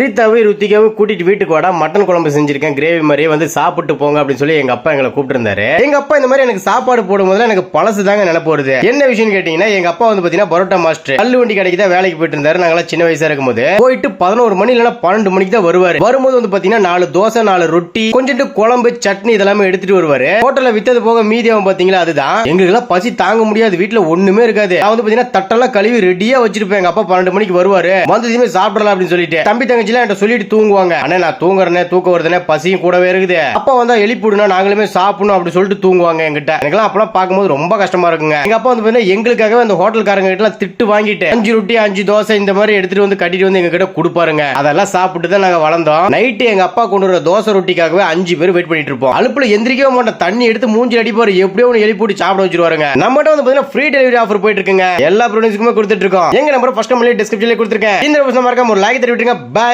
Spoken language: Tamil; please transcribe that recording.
ரீத்தாவை ருத்திகாவை கூட்டிட்டு வீட்டுக்கு வாடா. மட்டன் குழம்பு செஞ்சிருக்கேன். கிரேவி மாதிரியே வந்து சாப்பிட்டு போங்க அப்படின்னு சொல்லி எங்க அப்பா எங்களை கூப்பிட்டு எங்க அப்பா இந்த மாதிரி எனக்கு சாப்பாடு போடும்போது எனக்கு பழசு தாங்க நினைப்பு வருது என்ன விஷயம் கேட்டீங்கன்னா எங்க அப்பா வந்து பாத்தீங்கன்னா பரோட்டா மாஸ்டர் கல்லு வண்டி கடைக்கு தான் வேலைக்கு போயிட்டு இருந்தாரு நாங்களாம் சின்ன வயசா இருக்கும்போது. போயிட்டு பதினோரு மணி இல்லைன்னா பன்னெண்டு மணிக்கு தான் வருவாரு. வரும்போது வந்து பாத்தீங்கன்னா நாலு தோசை நாலு ரொட்டி கொஞ்சம் குழம்பு சட்னி இதெல்லாமே எடுத்துட்டு வருவாரு. ஹோட்டல்ல வித்தது போக மீதியாவும் பாத்தீங்களா அதுதான். எங்களுக்கு எல்லாம் பசி தாங்க முடியாது. வீட்டுல ஒண்ணுமே இருக்காது. நான் வந்து பாத்தீங்கன்னா தட்டெல்லாம் கழுவி ரெடியா வச்சிருப்பேன். எங்க அப்பா பன்னெண்டு மணிக்கு வருவாரு. வந்ததுமே சாப்பிடலாம் அப்படின்னு சொல்லிட்டு. தம்பி தங்கச்சிலாம் என்கிட்ட சொல்லிட்டு தூங்குவாங்க. அண்ணே நான் தூங்குறேனே தூக்க வருதுனே பசியும் கூடவே இருக்குது. அப்பா வந்தா எழுப்பிடுனா நாங்களுமே சாப்பிடணும் அப்படி சொல்லிட்டு தூங்குவாங்க எங்கிட்ட எனக்கெல்லாம் அப்பெல்லாம் பார்க்கும்போது ரொம்ப கஷ்டமா இருக்குங்க. எங்க அப்பா வந்து பாத்தீங்கன்னா எங்களுக்காகவே அந்த ஹோட்டல்காரங்க கிட்ட எல்லாம் திட்டு வாங்கிட்டு அஞ்சு ரொட்டி அஞ்சு தோசை இந்த மாதிரி எடுத்துட்டு வந்து கட்டிட்டு வந்து எங்க கிட்ட கொடுப்பாருங்க. அதெல்லாம் சாப்பிட்டு தான் நாங்க வளர்ந்தோம். நைட்டு எங்க அப்பா கொண்டு வர தோசை ரொட்டிக்காகவே அஞ்சு பேர் வெயிட் பண்ணிட்டு இருப்போம். அழுப்புல எந்திரிக்கவே மாட்டோம். தண்ணி எடுத்து மூஞ்சி அடிப்பாரு. எப்படியோ ஒன்று எழுப்பி போட்டு சாப்பிட வச்சிருவாருங்க. நம்மகிட்ட வந்து பாத்தீங்கன்னா ஃப்ரீ டெலிவரி ஆஃபர் போயிட்டு இருக்குங்க எல்லா ப்ராடக்ட்ஸுக்குமே கொடுத்துட்டு இருக்கோம். எங்க நம்பர் ஃபர்ஸ்ட் நம்மளே டிஸ்கிரிப்ஷன்ல கொடுத்துருக்கேன். இந்த மறக்காம ஒரு லைக் தட்டி விட்டுருங்க. பை